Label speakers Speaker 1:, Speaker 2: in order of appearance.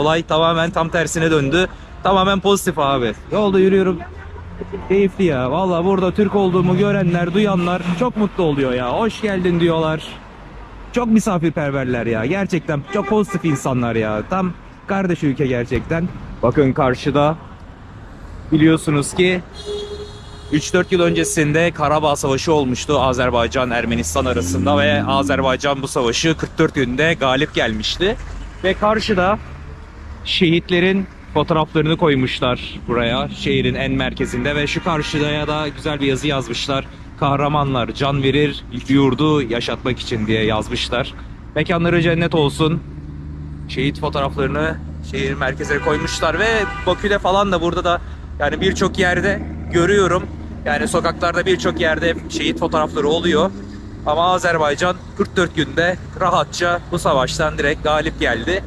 Speaker 1: Olay tamamen tam tersine döndü. Tamamen pozitif abi. Yolda yürüyorum. Keyifli ya. Valla burada Türk olduğumu görenler, duyanlar çok mutlu oluyor ya. Hoş geldin diyorlar. Çok misafirperverler ya. Gerçekten çok pozitif insanlar ya. Tam kardeş ülke gerçekten. Bakın karşıda biliyorsunuz ki 3-4 yıl öncesinde Karabağ Savaşı olmuştu Azerbaycan Ermenistan arasında ve Azerbaycan bu savaşı 44 günde galip gelmişti. Ve karşıda şehitlerin fotoğraflarını koymuşlar buraya şehrin en merkezinde ve şu karşıya da güzel bir yazı yazmışlar. Kahramanlar can verir yurdu yaşatmak için diye yazmışlar. Mekanları cennet olsun. Şehit fotoğraflarını şehir merkezine koymuşlar ve Bakü'de falan da burada da yani birçok yerde görüyorum. Yani sokaklarda birçok yerde şehit fotoğrafları oluyor. Ama Azerbaycan 44 günde rahatça bu savaştan direkt galip geldi.